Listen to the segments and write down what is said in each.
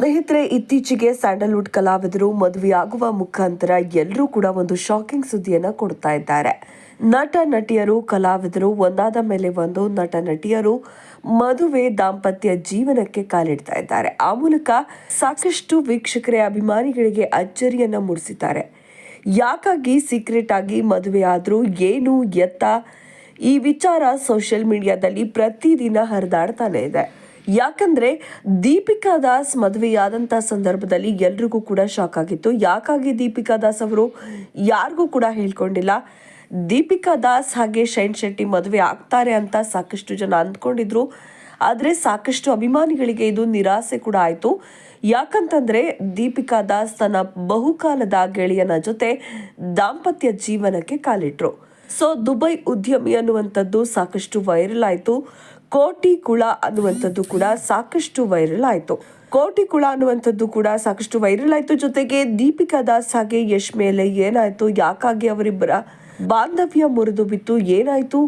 ಸ್ನೇಹಿತರೆ, ಇತ್ತೀಚೆಗೆ ಸ್ಯಾಂಡಲ್ವುಡ್ ಕಲಾವಿದರು ಮದುವೆಯಾಗುವ ಮುಖಾಂತರ ಎಲ್ಲರೂ ಕೂಡ ಒಂದು ಶಾಕಿಂಗ್ ಸುದ್ದಿಯನ್ನ ಕೊಡ್ತಾ ಇದ್ದಾರೆ. ನಟ, ನಟಿಯರು, ಕಲಾವಿದರು ಒಂದಾದ ಮೇಲೆ ಒಂದು ನಟ, ನಟಿಯರು ಮದುವೆ ದಾಂಪತ್ಯ ಜೀವನಕ್ಕೆ ಕಾಲಿಡ್ತಾ ಇದ್ದಾರೆ. ಆ ಮೂಲಕ ಸಾಕಷ್ಟು ವೀಕ್ಷಕರೇ, ಅಭಿಮಾನಿಗಳಿಗೆ ಅಚ್ಚರಿಯನ್ನ ಮೂಡಿಸಿದ್ದಾರೆ. ಯಾಕಾಗಿ ಸೀಕ್ರೆಟ್ ಆಗಿ ಮದುವೆ ಆದ್ರೂ ಏನು ಎತ್ತ? ಈ ವಿಚಾರ ಸೋಷಿಯಲ್ ಮೀಡಿಯಾದಲ್ಲಿ ಪ್ರತಿದಿನ ಹರಿದಾಡ್ತಾನೆ ಇದೆ. ಯಾಕಂದ್ರೆ ದೀಪಿಕಾ ದಾಸ್ ಮದುವೆಯಾದಂಥ ಸಂದರ್ಭದಲ್ಲಿ ಎಲ್ರಿಗೂ ಕೂಡ ಶಾಕ್ ಆಗಿತ್ತು. ಯಾಕಾಗಿ ದೀಪಿಕಾ ದಾಸ್ ಅವರು ಯಾರಿಗೂ ಕೂಡ ಹೇಳ್ಕೊಂಡಿಲ್ಲ. ದೀಪಿಕಾ ದಾಸ್ ಹಾಗೆ ಶೈನ್ ಶೆಟ್ಟಿ ಮದುವೆ ಆಗ್ತಾರೆ ಅಂತ ಸಾಕಷ್ಟು ಜನ ಅಂದ್ಕೊಂಡಿದ್ರು. ಆದರೆ ಸಾಕಷ್ಟು ಅಭಿಮಾನಿಗಳಿಗೆ ಇದು ನಿರಾಸೆ ಕೂಡ ಆಯಿತು. ಯಾಕಂತಂದ್ರೆ ದೀಪಿಕಾ ದಾಸ್ ತನ್ನ ಬಹುಕಾಲದ ಗೆಳೆಯನ ಜೊತೆ ದಾಂಪತ್ಯ ಜೀವನಕ್ಕೆ ಕಾಲಿಟ್ರು. ಸೊ ದುಬೈ ಉದ್ಯಮಿ ಅನ್ನುವಂಥದ್ದು ಸಾಕಷ್ಟು ವೈರಲ್ ಆಯಿತು. ಕೋಟಿ ಕುಳ ಅನ್ನುವಂಥದ್ದು ಕೂಡ ಸಾಕಷ್ಟು ವೈರಲ್ ಆಯಿತು. ಕೋಟಿ ಕುಳ ಅನ್ನುವಂಥದ್ದು ಕೂಡ ಸಾಕಷ್ಟು ವೈರಲ್ ಆಯಿತು. ಜೊತೆಗೆ ದೀಪಿಕಾ ದಾಸ್ ಹಾಗೆ ಯಶ್ ಮೇಲೆ ಏನಾಯಿತು? ಯಾಕಾಗಿ ಅವರಿಬ್ಬರ ಬಾಂಧವ್ಯ ಮುರಿದು ಬಿತ್ತು? ಏನಾಯಿತು?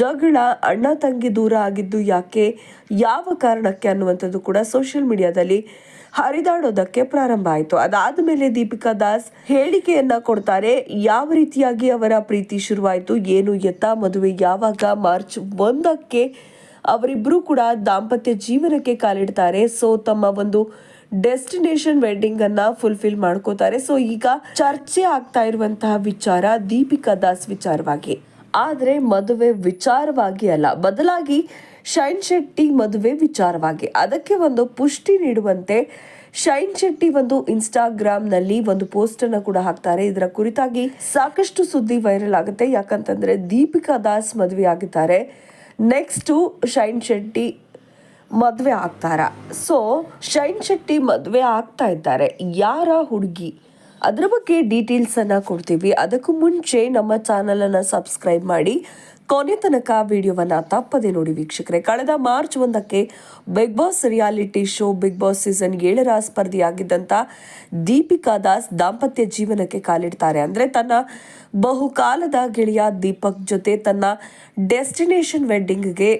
ಜಗಳ, ಅಣ್ಣ ತಂಗಿ ದೂರ ಆಗಿದ್ದು ಯಾಕೆ? ಯಾವ ಕಾರಣಕ್ಕೆ ಅನ್ನುವಂಥದ್ದು ಕೂಡ ಸೋಷಿಯಲ್ ಮೀಡಿಯಾದಲ್ಲಿ ಹರಿದಾಡೋದಕ್ಕೆ ಪ್ರಾರಂಭ ಆಯಿತು. ಅದಾದ ಮೇಲೆ ದೀಪಿಕಾ ದಾಸ್ ಹೇಳಿಕೆಯನ್ನ ಕೊಡ್ತಾರೆ, ಯಾವ ರೀತಿಯಾಗಿ ಅವರ ಪ್ರೀತಿ ಶುರುವಾಯಿತು? ಏನು, ಎತ್ತ ಮದುವೆ ಯಾವಾಗ? ಮಾರ್ಚ್ ಒಂದಕ್ಕೆ ಅವರಿಬ್ಬರು ಕೂಡ ದಾಂಪತ್ಯ ಜೀವನಕ್ಕೆ ಕಾಲಿಡ್ತಾರೆ. ಸೊ ತಮ್ಮ ಒಂದು ಡೆಸ್ಟಿನೇಷನ್ ವೆಡ್ಡಿಂಗ್ ಅನ್ನ ಫುಲ್ಫಿಲ್ ಮಾಡ್ಕೋತಾರೆ. ಸೊ ಈಗ ಚರ್ಚೆ ಆಗ್ತಾ ಇರುವಂತಹ ವಿಚಾರ ದೀಪಿಕಾ ದಾಸ್ ವಿಚಾರವಾಗಿ. ಆದ್ರೆ, ಮದುವೆ ವಿಚಾರವಾಗಿ ಅಲ್ಲ, ಬದಲಾಗಿ ಶೈನ್ ಶೆಟ್ಟಿ ಮದುವೆ ವಿಚಾರವಾಗಿ. ಅದಕ್ಕೆ ಒಂದು ಪುಷ್ಟಿ ನೀಡುವಂತೆ ಶೈನ್ ಶೆಟ್ಟಿ ಒಂದು ಇನ್ಸ್ಟಾಗ್ರಾಮ್ನಲ್ಲಿ ಒಂದು ಪೋಸ್ಟ್ ಅನ್ನು ಕೂಡ ಹಾಕ್ತಾರೆ. ಇದರ ಕುರಿತಾಗಿ ಸಾಕಷ್ಟು ಸುದ್ದಿ ವೈರಲ್ ಆಗುತ್ತೆ. ಯಾಕಂತಂದ್ರೆ ದೀಪಿಕಾ ದಾಸ್ ಮದುವೆ ಆಗಿದ್ದಾರೆ ನೆಕ್ಸ್ಟು ಶೈನ್ ಶೆಟ್ಟಿ ಮದುವೆ ಆಗ್ತಾರ? ಸೊ ಶೈನ್ ಶೆಟ್ಟಿ ಮದುವೆ ಆಗ್ತಾ ಇದ್ದಾರೆ. ಯಾರ ಹುಡುಗಿ? ಅದ್ರ ಬಗ್ಗೆ ಡೀಟೇಲ್ಸನ್ನು ಕೊಡ್ತೀವಿ. ಅದಕ್ಕೂ ಮುಂಚೆ ನಮ್ಮ ಚಾನಲನ್ನು ಸಬ್ಸ್ಕ್ರೈಬ್ ಮಾಡಿ. ಕೊನೆ ತನಕ ವಿಡಿಯೋವನ್ನು ತಪ್ಪದೆ ನೋಡಿ ವೀಕ್ಷಕರೇ. ಕಳೆದ ಮಾರ್ಚ್ ಒಂದಕ್ಕೆ Bigg Boss reality show Bigg Boss season ಏಳರ ಸ್ಪರ್ಧಿಯಾಗಿದ್ದಂಥ ದೀಪಿಕಾ ದಾಸ್ ದಾಂಪತ್ಯ ಜೀವನಕ್ಕೆ ಕಾಲಿಡ್ತಾರೆ. ಅಂದರೆ ತನ್ನ ಬಹುಕಾಲದ ಗೆಳೆಯ ದೀಪಕ್ ಜೊತೆ ತನ್ನ ಡೆಸ್ಟಿನೇಷನ್ ವೆಡ್ಡಿಂಗ್ಗೆ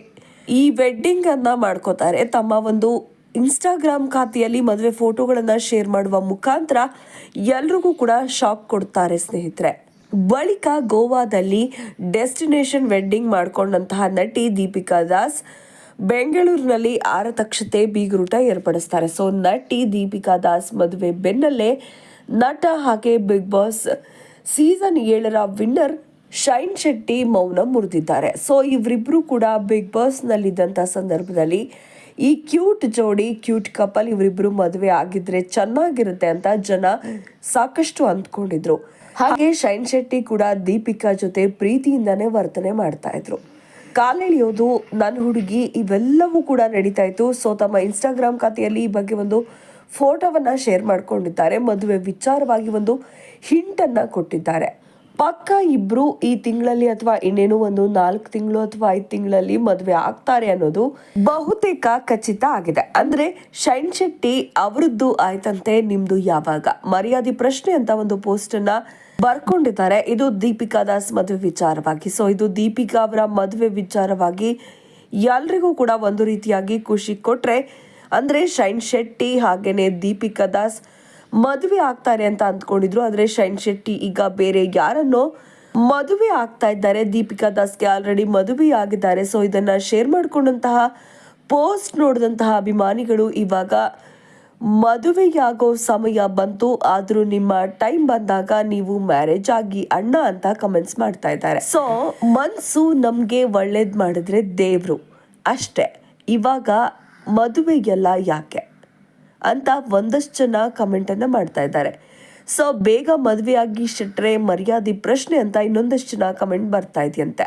ಈ ವೆಡ್ಡಿಂಗನ್ನು ಮಾಡ್ಕೋತಾರೆ. ತಮ್ಮ ಒಂದು ಇನ್ಸ್ಟಾಗ್ರಾಮ್ ಖಾತೆಯಲ್ಲಿ ಮದುವೆ ಫೋಟೋಗಳನ್ನು ಶೇರ್ ಮಾಡುವ ಮುಖಾಂತರ ಎಲ್ರಿಗೂ ಕೂಡ ಶಾಕ್ ಕೊಡ್ತಾರೆ ಸ್ನೇಹಿತರೆ. ಬಳಿಕ ಗೋವಾದಲ್ಲಿ ಡೆಸ್ಟಿನೇಷನ್ ವೆಡ್ಡಿಂಗ್ ಮಾಡಿಕೊಂಡಂತಹ ನಟಿ ದೀಪಿಕಾ ದಾಸ್ ಬೆಂಗಳೂರಿನಲ್ಲಿ ಆರತಕ್ಷತೆ ಬೀಗರೂಟ ಏರ್ಪಡಿಸ್ತಾರೆ. ಸೊ, ನಟಿ ದೀಪಿಕಾ ದಾಸ್ ಮದುವೆ ಬೆನ್ನಲ್ಲೇ ನಟ ಹಾಗೆ ಬಿಗ್ ಬಾಸ್ ಸೀಸನ್ ಏಳರ ವಿನ್ನರ್ ಶೈನ್ ಶೆಟ್ಟಿ ಮೌನ ಮುರಿದಿದ್ದಾರೆ. ಸೊ, ಇವರಿಬ್ರು ಕೂಡ ಬಿಗ್ ಬಾಸ್ ನಲ್ಲಿದ್ದಂಥ ಸಂದರ್ಭದಲ್ಲಿ ಈ ಕ್ಯೂಟ್ ಜೋಡಿ, ಕ್ಯೂಟ್ ಕಪಲ್ ಇವರಿಬ್ರು ಮದುವೆ ಆಗಿದ್ರೆ ಚೆನ್ನಾಗಿರುತ್ತೆ ಅಂತ ಜನ ಸಾಕಷ್ಟು ಅಂದ್ಕೊಂಡಿದ್ರು. ಹಾಗೆ ಶೈನ್ ಶೆಟ್ಟಿ ಕೂಡ ದೀಪಿಕಾ ಜೊತೆ ಪ್ರೀತಿಯಿಂದಾನೇ ವರ್ತನೆ ಮಾಡ್ತಾ ಇದ್ರು. ಕಾಲೆಳೆಯೋದು ನನ್ನ ಹುಡುಗಿ, ಇವೆಲ್ಲವೂ ಕೂಡ ನಡೀತಾ ಇತ್ತು. ಸೊ ತಮ್ಮ ಇನ್ಸ್ಟಾಗ್ರಾಮ್ ಖಾತೆಯಲ್ಲಿ ಈ ಬಗ್ಗೆ ಒಂದು ಫೋಟೋವನ್ನ ಶೇರ್ ಮಾಡ್ಕೊಂಡಿದ್ದಾರೆ. ಮದುವೆ ವಿಚಾರವಾಗಿ ಒಂದು ಹಿಂಟನ್ನು ಕೊಟ್ಟಿದ್ದಾರೆ. ಪಕ್ಕ ಇಬ್ರು ಈ ತಿಂಗಳಲ್ಲಿ ಅಥವಾ ಇನ್ನೇನು ಒಂದು ನಾಲ್ಕು ತಿಂಗಳು ಅಥವಾ ಐದು ತಿಂಗಳಲ್ಲಿ ಮದುವೆ ಆಗ್ತಾರೆ ಅನ್ನೋದು ಬಹುತೇಕ ಖಚಿತ ಆಗಿದೆ. ಅಂದ್ರೆ ಶೈನ್ ಶೆಟ್ಟಿ ಅವರದ್ದು ಆಯ್ತಂತೆ ನಿಮ್ದು ಯಾವಾಗ? ಮರ್ಯಾದೆ ಪ್ರಶ್ನೆ ಅಂತ ಒಂದು ಪೋಸ್ಟ್ ಅನ್ನ ಬರ್ಕೊಂಡಿದ್ದಾರೆ. ಇದು ದೀಪಿಕಾ ದಾಸ್ ಮದುವೆ ವಿಚಾರವಾಗಿ. ಸೊ ಇದು ದೀಪಿಕಾ ಅವರ ಮದುವೆ ವಿಚಾರವಾಗಿ ಎಲ್ರಿಗೂ ಕೂಡ ಒಂದು ರೀತಿಯಾಗಿ ಖುಷಿ ಕೊಟ್ರೆ ಅಂದ್ರೆ ಶೈನ್ ಶೆಟ್ಟಿ ಹಾಗೇನೆ ದೀಪಿಕಾ ದಾಸ್ ಮದುವೆ ಆಗ್ತಾರೆ ಅಂತ ಅಂದ್ಕೊಂಡಿದ್ರು, ಆದರೆ ಶೈನ್ ಶೆಟ್ಟಿ ಈಗ ಬೇರೆ ಯಾರನ್ನೋ ಮದುವೆ ಆಗ್ತಾ ಇದ್ದಾರೆ. ದೀಪಿಕಾ ದಾಸ್ಗೆ ಆಲ್ರೆಡಿ ಮದುವೆ ಆಗಿದ್ದಾರೆ ಸೊ ಇದನ್ನ ಶೇರ್ ಮಾಡಿಕೊಂಡಂತಹ ಪೋಸ್ಟ್ ನೋಡಿದಂತಹ ಅಭಿಮಾನಿಗಳು ಇವಾಗ ಮದುವೆಯಾಗೋ ಸಮಯ ಬಂತು, ಆದರೂ ನಿಮ್ಮ ಟೈಮ್ ಬಂದಾಗ ನೀವು ಮ್ಯಾರೇಜ್ ಆಗಿ ಅಣ್ಣ ಅಂತ ಕಮೆಂಟ್ಸ್ ಮಾಡ್ತಾ ಇದ್ದಾರೆ. ಸೊ ಮನ್ಸು ನಮಗೆ ಒಳ್ಳೇದು ಮಾಡಿದ್ರೆ ದೇವರು ಅಷ್ಟೇ. ಇವಾಗ ಮದುವೆಗೆಲ್ಲ ಯಾಕೆ? ಅಂತ ಒಂದಷ್ಟು ಜನ ಕಮೆಂಟನ್ನು ಮಾಡ್ತಾ ಇದ್ದಾರೆ. ಸೊ ಬೇಗ ಮದುವೆಯಾಗಿ ಶೆಟ್ರೆ, ಮರ್ಯಾದೆ ಪ್ರಶ್ನೆ ಅಂತ ಇನ್ನೊಂದಷ್ಟು ಜನ ಕಮೆಂಟ್ ಬರ್ತಾ ಇದೆಯಂತೆ.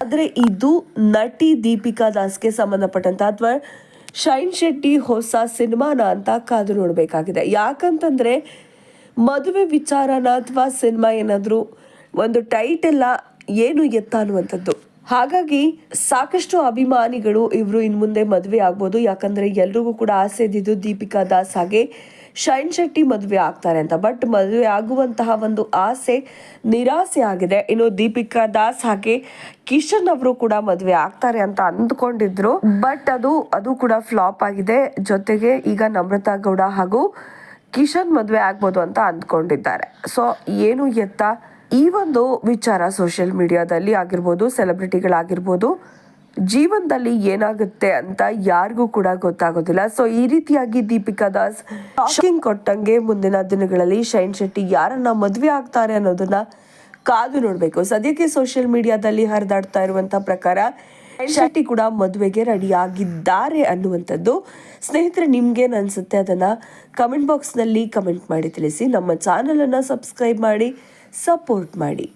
ಆದ್ರೆ ಇದು ನಟಿ ದೀಪಿಕಾ ದಾಸ್ಗೆ ಸಂಬಂಧಪಟ್ಟಂತ ಅಥವಾ ಶೈನ್ ಶೆಟ್ಟಿ ಹೊಸ ಸಿನಿಮಾನ ಅಂತ ಕಾದು ನೋಡಬೇಕಾಗಿದೆ. ಯಾಕಂತಂದ್ರೆ ಮದುವೆ ವಿಚಾರನ ಅಥವಾ ಸಿನಿಮಾ ಏನಾದರೂ ಒಂದು ಟೈಟೆಲ್ಲ ಏನು ಎತ್ತ ಅನ್ನುವಂಥದ್ದು. ಹಾಗಾಗಿ ಸಾಕಷ್ಟು ಅಭಿಮಾನಿಗಳು ಇವರು ಇನ್ನು ಮುಂದೆ ಮದುವೆ ಆಗ್ಬೋದು. ಯಾಕಂದ್ರೆ ಎಲ್ರಿಗೂ ಕೂಡ ಆಸೆ ಇದ್ದಿದ್ದು ದೀಪಿಕಾ ದಾಸ್ ಹಾಗೆ ಶೈನ್ ಶೆಟ್ಟಿ ಮದುವೆ ಆಗ್ತಾರೆ ಅಂತ. ಬಟ್ ಮದುವೆ ಆಗುವಂತಹ ಒಂದು ಆಸೆ ನಿರಾಸೆ ಆಗಿದೆ. ಇನ್ನು ದೀಪಿಕಾ ದಾಸ್ ಹಾಗೆ ಕಿಶನ್ ಅವರು ಕೂಡ ಮದುವೆ ಆಗ್ತಾರೆ ಅಂತ ಅಂದ್ಕೊಂಡಿದ್ರು. ಬಟ್ ಅದು ಅದು ಕೂಡ ಫ್ಲಾಪ್ ಆಗಿದೆ. ಜೊತೆಗೆ ಈಗ ನಮ್ರತಾ ಗೌಡ ಹಾಗೂ ಕಿಶನ್ ಮದುವೆ ಆಗ್ಬೋದು ಅಂತ ಅಂದ್ಕೊಂಡಿದ್ದಾರೆ. ಸೊ ಏನು ಎತ್ತ ಈ ಒಂದು ವಿಚಾರ ಸೋಷಿಯಲ್ ಮೀಡಿಯಾದಲ್ಲಿ ಆಗಿರ್ಬೋದು ಸೆಲೆಬ್ರಿಟಿಗಳಾಗಿರ್ಬೋದು ಜೀವನದಲ್ಲಿ ಏನಾಗುತ್ತೆ ಅಂತ ಯಾರಿಗೂ ಕೂಡ ಗೊತ್ತಾಗೋದಿಲ್ಲ. ಸೊ ಈ ರೀತಿಯಾಗಿ ದೀಪಿಕಾ ದಾಸ್ ಶಾಕಿಂಗ್ ಕೊಟ್ಟಂಗೆ ಮುಂದಿನ ದಿನಗಳಲ್ಲಿ ಶೈನ್ ಶೆಟ್ಟಿ ಯಾರನ್ನ ಮದುವೆ ಆಗ್ತಾರೆ ಅನ್ನೋದನ್ನ ಕಾದು ನೋಡಬೇಕು. ಸದ್ಯಕ್ಕೆ ಸೋಷಿಯಲ್ ಮೀಡಿಯಾದಲ್ಲಿ ಹರಿದಾಡ್ತಾ ಇರುವಂತ ಪ್ರಕಾರ ಶೆಟ್ಟಿ ಕೂಡ ಮದುವೆಗೆ ರೆಡಿ ಆಗಿದ್ದಾರೆ ಅನ್ನುವಂಥದ್ದು ಸ್ನೇಹಿತರೆ ನಿಮ್ಗೇನು ಅನ್ಸುತ್ತೆ, ಅದನ್ನ ಕಮೆಂಟ್ ಬಾಕ್ಸ್ನಲ್ಲಿ ಕಮೆಂಟ್ ಮಾಡಿ ತಿಳಿಸಿ. ನಮ್ಮ ಚಾನಲನ್ನು ಸಬ್ಸ್ಕ್ರೈಬ್ ಮಾಡಿ. ಸಪೋರ್ಟ್ ಮಾಡಿ.